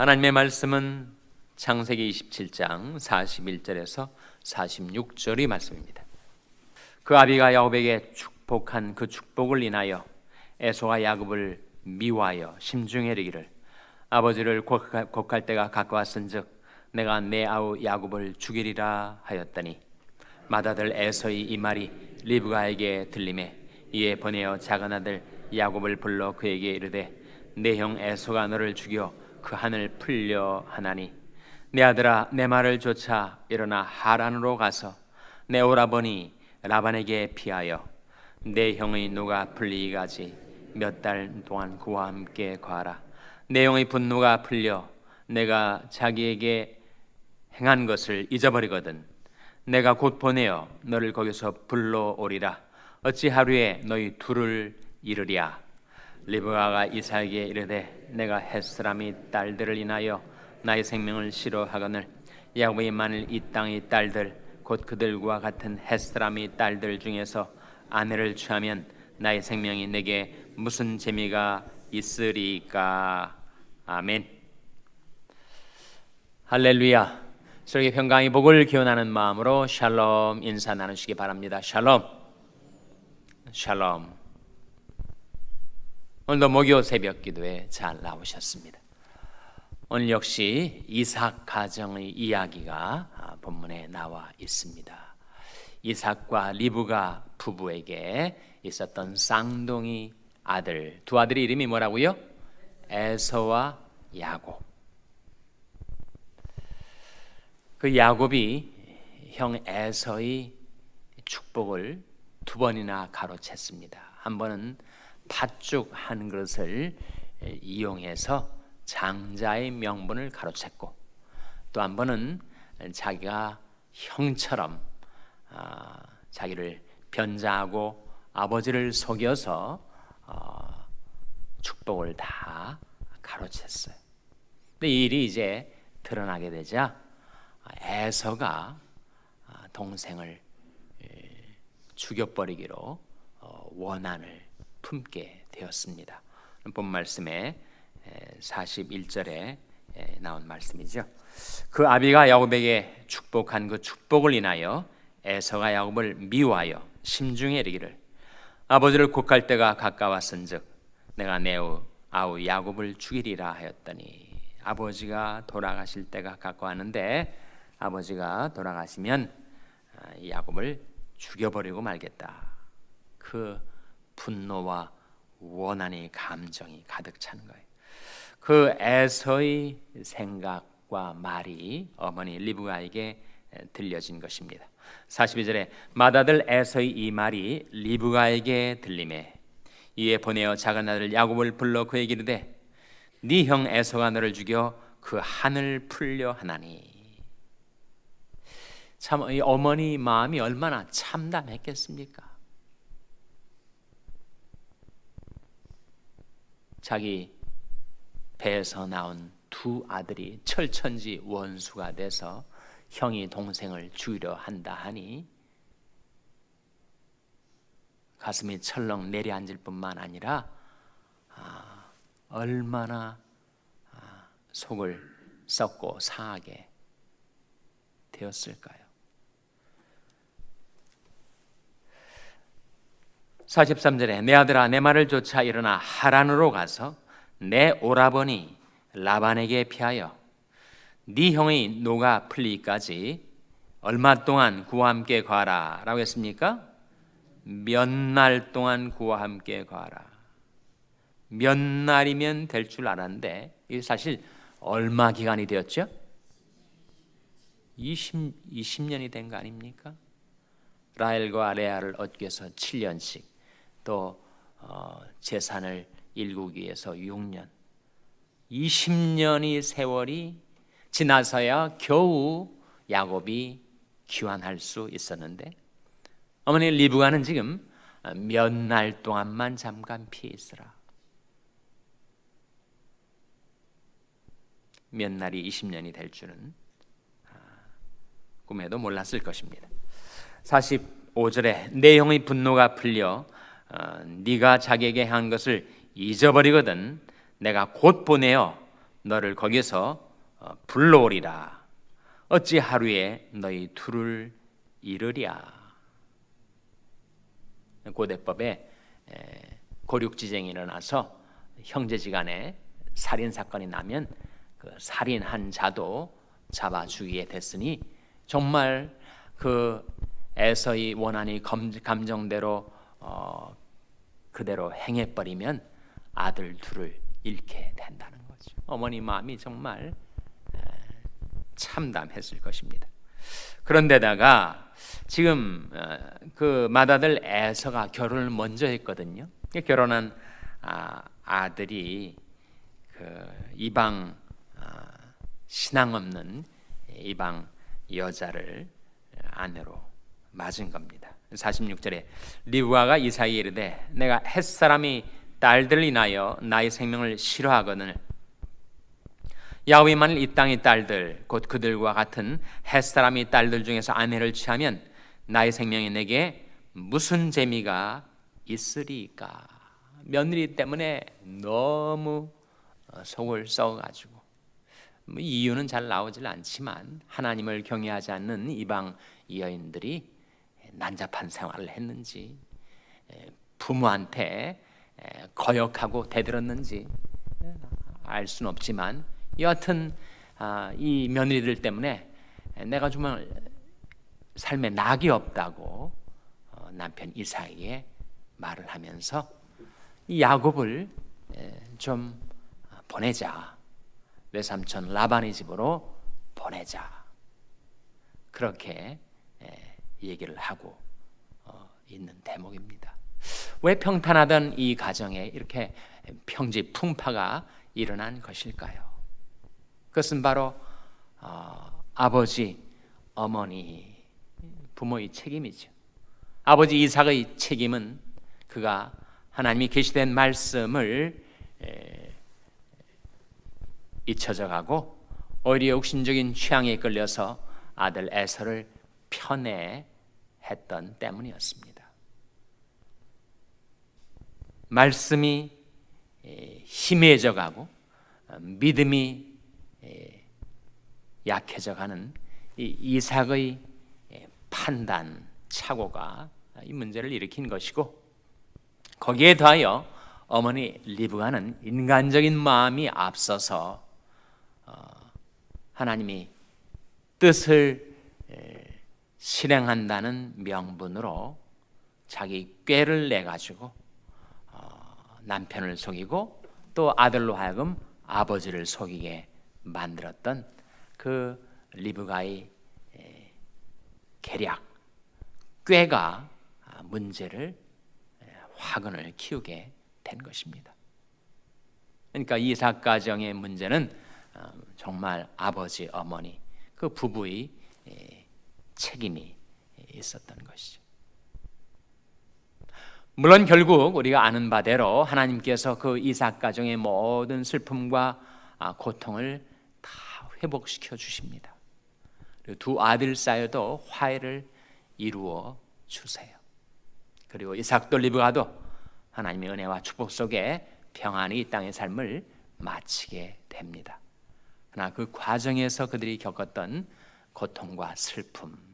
하나님의 말씀은 창세기 27장 41절에서 46절의 말씀입니다. 그 아비가 야곱에게 축복한 그 축복을 인하여 에서와 야곱을 미워하여 심중에 이르기를 아버지를 곡할 때가 가까웠은즉 내가 내 아우 야곱을 죽이리라 하였더니 맏아들 에서의 이 말이 리브가에게 들림에 이에 보내어 작은 아들 야곱을 불러 그에게 이르되 내 형 에서가 너를 죽여 그 한을 풀려 하나니 내 아들아 내 말을 조차 일어나 하란으로 가서 내 오라버니 라반에게 피하여 내 형의 누가 풀리기까지 몇 달 동안 그와 함께 거하라. 내 형의 분노가 풀려 내가 자기에게 행한 것을 잊어버리거든 내가 곧 보내어 너를 거기서 불러오리라. 어찌 하루에 너희 둘을 이르랴? 리브가가 이삭에게 이르되 내가 햇사람이 딸들을 인하여 나의 생명을 싫어하거늘 야곱이 만일 이 땅의 딸들 곧 그들과 같은 햇사람이 딸들 중에서 아내를 취하면 나의 생명이 내게 무슨 재미가 있으리까? 아멘. 할렐루야. 설계 평강의 복을 기원하는 마음으로 샬롬 인사 나누시기 바랍니다. 샬롬. 샬롬 오늘도 목요 새벽 기도에 잘 나오셨습니다. 오늘 역시 이삭 가정의 이야기가 본문에 나와 있습니다. 이삭과 리브가 부부에게 있었던 쌍둥이 아들 두 아들의 이름이 뭐라고요? 에서와 야곱. 그 야곱이 형 에서의 축복을 두 번이나 가로챘습니다. 한 번은 팥죽 한 그릇을 이용해서 장자의 명분을 가로챘고 또 한 번은 자기가 형처럼 아, 자기를 변자하고 아버지를 속여서 어, 축복을 다 가로챘어요. 근데 이 일이 이제 드러나게 되자 에서가 아, 동생을 죽여버리기로 어, 원한을 품게 되었습니다. 본 말씀에 41절에 나온 말씀이죠. 그 아비가 야곱에게 축복한 그 축복을 인하여 에서가 야곱을 미워하여 심중에 이르기를 아버지를 곡할 때가 가까웠은즉 내가 내우 아우 야곱을 죽이리라 하였더니 아버지가 돌아가실 때가 가까웠는데 아버지가 돌아가시면 아, 야곱을 죽여버리고 말겠다. 그 분노와 원한의 감정이 가득 찬 거예요. 그 에서의 생각과 말이 어머니 리브가에게 들려진 것입니다. 42절에 맏아들 에서의 이 말이 리브가에게 들림에 이에 보내어 작은 아들 야곱을 불러 그에게 이르되 네 형 에서가 너를 죽여 그 한을 풀려 하나니 참 어머니 마음이 얼마나 참담했겠습니까? 자기 배에서 나온 두 아들이 철천지 원수가 돼서 형이 동생을 죽이려 한다 하니 가슴이 철렁 내려앉을 뿐만 아니라 아, 얼마나 아, 속을 썩고 상하게 되었을까요? 43절에 내 아들아 내 말을 조차 일어나 하란으로 가서 내 오라버니 라반에게 피하여 네 형의 노가 풀리기까지 얼마 동안 그와 함께 가라 라고 했습니까? 몇 날 동안 그와 함께 가라. 몇 날이면 될 줄 알았는데 이게 사실 얼마 기간이 되었죠? 20 20년이 된 거 아닙니까? 라헬과 레아를 얻기 위해서 7년씩 또 어, 재산을 일구기 위해서 6년, 20년의 세월이 지나서야 겨우 야곱이 귀환할 수 있었는데 어머니 리브가는 지금 몇 날 동안만 잠깐 피해 있으라. 몇 날이 20년이 될 줄은 아, 꿈에도 몰랐을 것입니다. 45절에 내 형의 분노가 풀려 어, 네가 자기에게 한 것을 잊어버리거든 내가 곧 보내어 너를 거기서 어, 불러오리라. 어찌 하루에 너희 둘을 이르랴. 고대법에 에, 고륙지쟁이 일어나서 형제지간에 살인 사건이 나면 그 살인한 자도 잡아 죽이게 됐으니 정말 그 에서의 원한이 검- 감정대로 어, 그대로 행해버리면 아들 둘을 잃게 된다는 거죠. 어머니 마음이 정말 에, 참담했을 것입니다. 그런데다가 지금 어, 그 맏아들 에서가 결혼을 먼저 했거든요. 결혼한 아, 아들이 그 이방 아, 신앙 없는 이방 여자를 아내로 맞은 겁니다. 46절에 리브가가 이사이에 이르되 내가 햇 사람이 딸들을 인하여 나의 생명을 싫어하거늘. 만일 이 땅의 딸들 곧 그들과 같은 햇 사람이 딸들 중에서 아내를 취하면 나의 생명이 내게 무슨 재미가 있으리까? 며느리 때문에 너무 어, 속을 썩어가지고. 뭐 이유는 잘 나오질 않지만 하나님을 경외하지 않는 이방 여인들이 난잡한 생활을 했는지 에, 부모한테 에, 거역하고 대들었는지 알 수는 없지만 여하튼 아, 이 며느리들 때문에 내가 정말 삶에 낙이 없다고 어, 남편 이삭에게 말을 하면서 이 야곱을 에, 좀 보내자. 외삼촌 라반의 집으로 보내자. 그렇게 에, 얘기를 하고 어, 있는 대목입니다. 왜 평탄하던 이 가정에 이렇게 평지 풍파가 일어난 것일까요? 그것은 바로 어, 아버지, 어머니, 부모의 책임이죠. 아버지 이삭의 책임은 그가 하나님이 계시된 말씀을 에, 잊혀져 가고 오히려 욕심적인 취향에 끌려서 아들 에서를 편애했던 때문이었습니다. 말씀이 에, 희미해져 가고 어, 믿음이 에, 약해져 가는 이 이삭의 에, 판단 착오가 이 문제를 일으킨 것이고 거기에 더하여 어머니 리브가는 인간적인 마음이 앞서서 어, 하나님이 뜻을 에, 실행한다는 명분으로 자기 꾀를 내 가지고 어, 남편을 속이고 또 아들로 하여금 아버지를 속이게 만들었던 그 리브가의 에, 계략 꾀가 아, 문제를 에, 화근을 키우게 된 것입니다. 그러니까 이삭 가정의 문제는 어, 정말 아버지 어머니 그 부부의 에, 책임이 있었던 것이죠. 물론 결국 우리가 아는 바대로 하나님께서 그 이삭 가정의 모든 슬픔과 아, 고통을 다 회복시켜 주십니다. 두 아들 사이도 화해를 이루어 주세요. 그리고 이삭도 리브가도 하나님의 은혜와 축복 속에 평안히 이 땅의 삶을 마치게 됩니다. 그러나 그 과정에서 그들이 겪었던 고통과 슬픔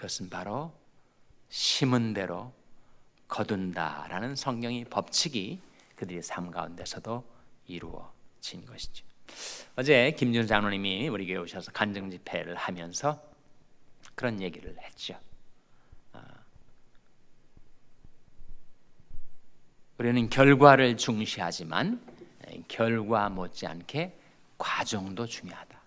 그것은 바로 심은 대로 거둔다라는 성경의 법칙이 그들의 삶 가운데서도 이루어진 것이죠. 어제 김준 장로님이 우리 교회 오셔서 간증 집회를 하면서 그런 얘기를 했죠. 아, 우리는 결과를 중시하지만 결과 못지않게 과정도 중요하다.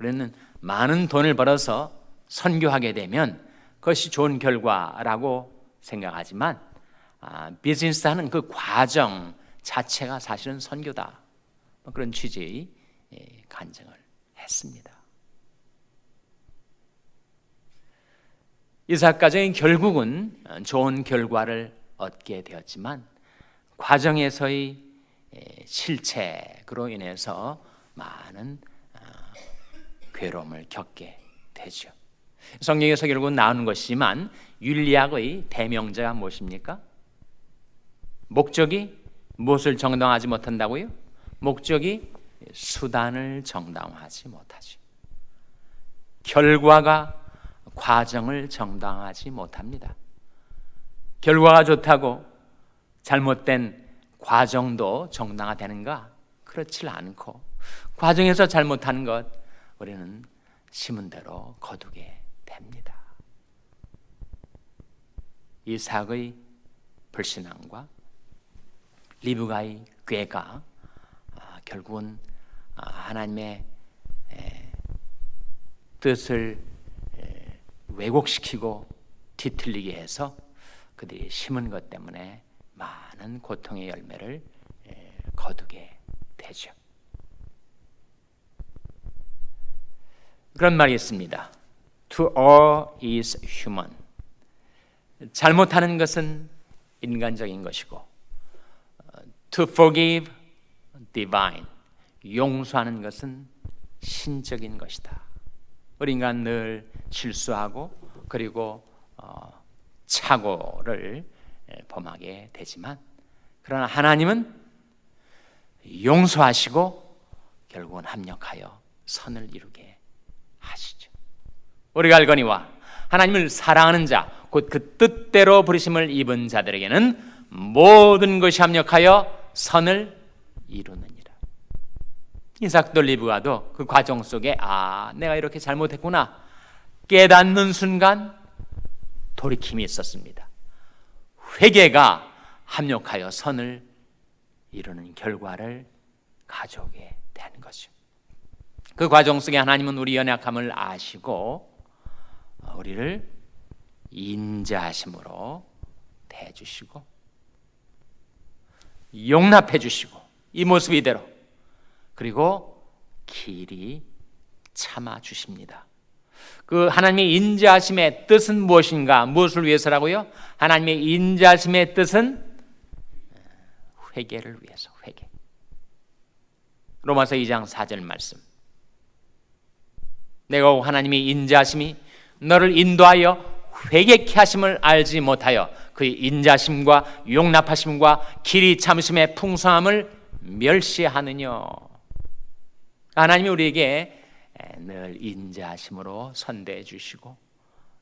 우리는 많은 돈을 벌어서 선교하게 되면 그것이 좋은 결과라고 생각하지만 아, 비즈니스 하는 그 과정 자체가 사실은 선교다. 뭐 그런 취지의 예, 간증을 했습니다. 이삭 가정이 결국은 좋은 결과를 얻게 되었지만 과정에서의 예, 실책으로 인해서 많은 아, 괴로움을 겪게 되죠. 성경에서 결국 나오는 것이지만 율리학의 대명자가 무엇입니까? 목적이 무엇을 정당하지 못한다고요? 목적이 수단을 정당화하지 못하지. 결과가 과정을 정당화하지 못합니다. 결과가 좋다고 잘못된 과정도 정당화되는가? 그렇지 않고 과정에서 잘못한 것 우리는 심은 대로 거두게 됩니다. 이삭의 불신앙과 리브가의 꾀가 아, 결국은 아, 하나님의 에, 뜻을 에, 왜곡시키고 뒤틀리게 해서 그들이 심은 것 때문에 많은 고통의 열매를 에, 거두게 되죠. 그런 말이 있습니다. To all is human. 잘못하는 것은 인간적인 것이고, to forgive divine. 용서하는 것은 신적인 것이다. 우리 인간 늘 실수하고 그리고 어, 착오를 범하게 되지만, 그러나 하나님은 용서하시고 결국은 합력하여 선을 이루게 하시죠. 우리가 알거니와 하나님을 사랑하는 자, 곧 그 뜻대로 부르심을 입은 자들에게는 모든 것이 합력하여 선을 이루느니라. 이삭도 리브가도 그 과정 속에 아, 내가 이렇게 잘못했구나 깨닫는 순간 돌이킴이 있었습니다. 회개가 합력하여 선을 이루는 결과를 가져오게 되는 거죠. 그 과정 속에 하나님은 우리 연약함을 아시고 우리를 인자하심으로 대주시고 용납해 주시고 이 모습 이대로 그리고 길이 참아 주십니다. 그 하나님의 인자하심의 뜻은 무엇인가? 무엇을 위해서라고요? 하나님의 인자하심의 뜻은 회개를 위해서 회개. 로마서 2장 4절 말씀. 내가 하나님의 인자하심이 너를 인도하여 회개케 하심을 알지 못하여 그의 인자심과 용납하심과 길이 참으심의 풍성함을 멸시하느냐. 하나님이 우리에게 늘 인자하심으로 선대해 주시고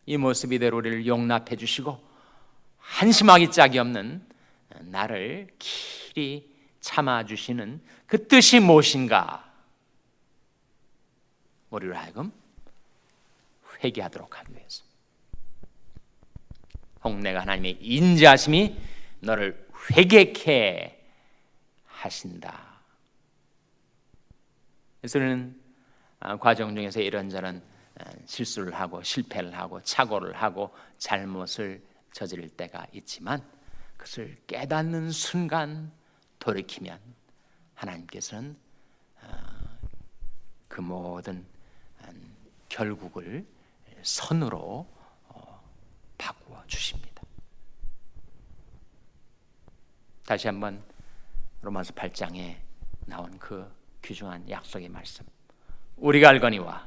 이 모습 이대로 우리를 용납해 주시고 한심하기 짝이 없는 나를 길이 참아 주시는 그 뜻이 무엇인가? 우리를 하여금 회개하도록 하기 위해서. 홍내가 하나님의 인자하심이 너를 회개케 하신다. 그래서 우리는 과정 중에서 이런저런 실수를 하고 실패를 하고 착오를 하고 잘못을 저지를 때가 있지만 그것을 깨닫는 순간 돌이키면 하나님께서는 그 모든 결국을 선으로 바꾸어 주십니다. 다시 한번 로마서 8장에 나온 그 귀중한 약속의 말씀. 우리가 알거니와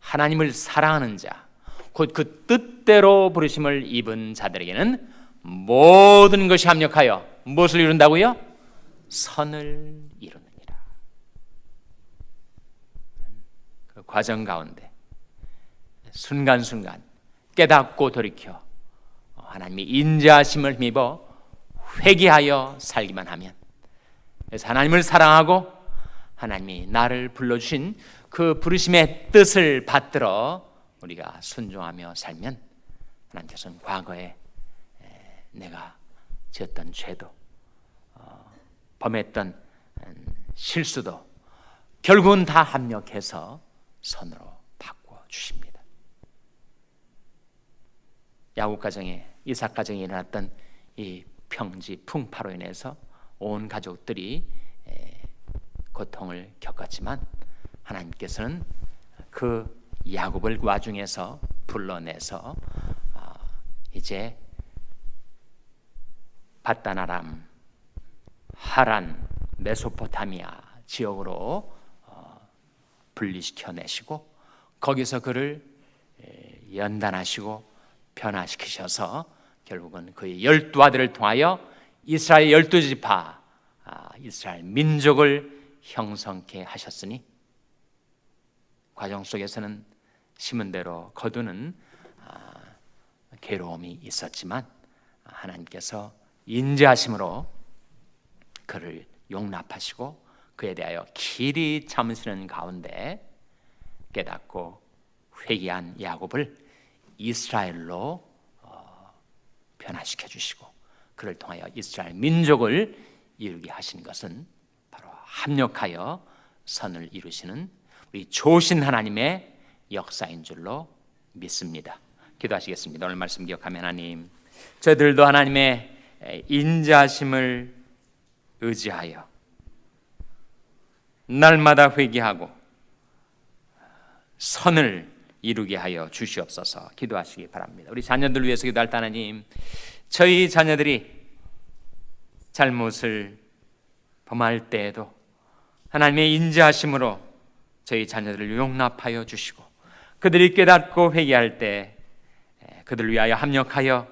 하나님을 사랑하는 자, 곧 그 뜻대로 부르심을 입은 자들에게는 모든 것이 합력하여 무엇을 이룬다고요? 선을 이루느니라. 그 과정 가운데 순간순간 깨닫고 돌이켜 하나님의 인자하심을 힘입어 회개하여 살기만 하면 그래서 하나님을 사랑하고 하나님이 나를 불러주신 그 부르심의 뜻을 받들어 우리가 순종하며 살면 하나님께서는 과거에 내가 지었던 죄도 어, 범했던 음, 실수도 결국은 다 합력해서 선으로 바꿔 주십니다. 야곱 가정에 이삭 가정에 일어났던 이 평지 풍파로 인해서 온 가족들이 고통을 겪었지만 하나님께서는 그 야곱을 와중에서 불러내서 아, 이제 바다나람, 하란, 메소포타미아 지역으로 어, 분리시켜 내시고 거기서 그를 연단하시고 변화시키셔서 결국은 그의 열두 아들을 통하여 이스라엘 열두 지파 아, 이스라엘 민족을 형성케 하셨으니 과정 속에서는 심은 대로 거두는 아, 괴로움이 있었지만 하나님께서 인자하심으로 그를 용납하시고 그에 대하여 길이 참으시는 가운데 깨닫고 회개한 야곱을 이스라엘로 어, 변화시켜 주시고 그를 통하여 이스라엘 민족을 이루게 하신 것은 바로 합력하여 선을 이루시는 우리 조신 하나님의 역사인 줄로 믿습니다. 기도하시겠습니다. 오늘 말씀 기억하면 하나님, 저들도 하나님의 인자심을 의지하여 날마다 회개하고 선을 이루게 하여 주시옵소서 기도하시기 바랍니다. 우리 자녀들 위해서 기도할 때 하나님, 저희 자녀들이 잘못을 범할 때에도 하나님의 인자하심으로 저희 자녀들을 용납하여 주시고 그들이 깨닫고 회개할 때 그들을 위하여 합력하여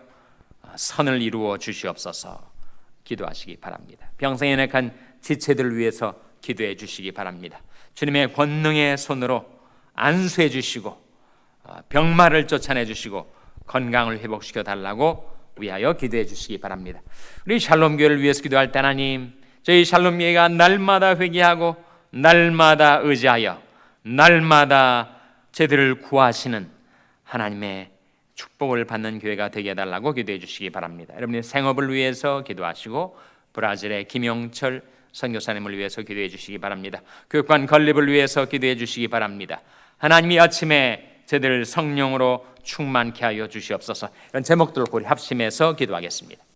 선을 이루어 주시옵소서 기도하시기 바랍니다. 병상에 내간 지체들을 위해서 기도해 주시기 바랍니다. 주님의 권능의 손으로 안수해 주시고 병마를 쫓아내 주시고 건강을 회복시켜 달라고 위하여 기도해 주시기 바랍니다. 우리 샬롬 교회를 위해서 기도할 때 하나님 저희 샬롬 교회가 날마다 회개하고 날마다 의지하여 날마다 저들을 구하시는 하나님의 축복을 받는 교회가 되게 해달라고 기도해 주시기 바랍니다. 여러분의 생업을 위해서 기도하시고 브라질의 김용철 선교사님을 위해서 기도해 주시기 바랍니다. 교육관 건립을 위해서 기도해 주시기 바랍니다. 하나님이 아침에 저들을 성령으로 충만케 하여 주시옵소서. 이런 제목들을 고리 합심해서 기도하겠습니다.